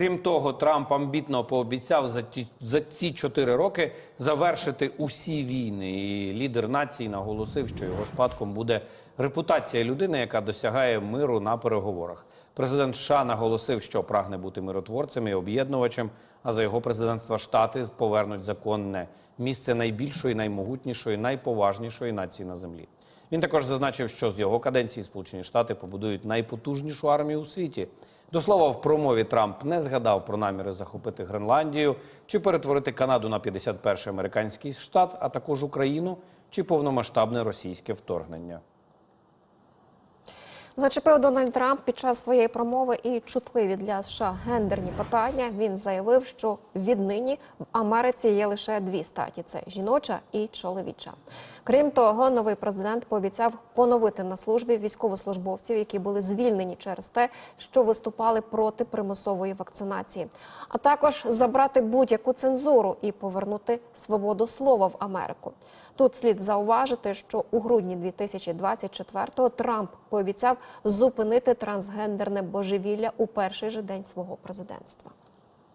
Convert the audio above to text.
Крім того, Трамп амбітно пообіцяв за ті за ці чотири роки завершити усі війни. І лідер нації наголосив, що його спадком буде репутація людини, яка досягає миру на переговорах. Президент США наголосив, що прагне бути миротворцем і об'єднувачем. А за його президентства штати повернуть законне місце найбільшої, наймогутнішої, найповажнішої нації на землі. Він також зазначив, що з його каденції Сполучені Штати побудують найпотужнішу армію у світі. До слова, в промові Трамп не згадав про наміри захопити Гренландію чи перетворити Канаду на 51-й американський штат, а також Україну чи повномасштабне російське вторгнення. Зачепив Дональд Трамп під час своєї промови і чутливі для США гендерні питання. Він заявив, що віднині в Америці є лише дві статі: це жіноча і чоловіча. Крім того, новий президент пообіцяв поновити на службі військовослужбовців, які були звільнені через те, що виступали проти примусової вакцинації, а також забрати будь-яку цензуру і повернути свободу слова в Америку. Тут слід зауважити, що у грудні 2024-го Трамп пообіцяв зупинити трансгендерне божевілля у перший же день свого президентства.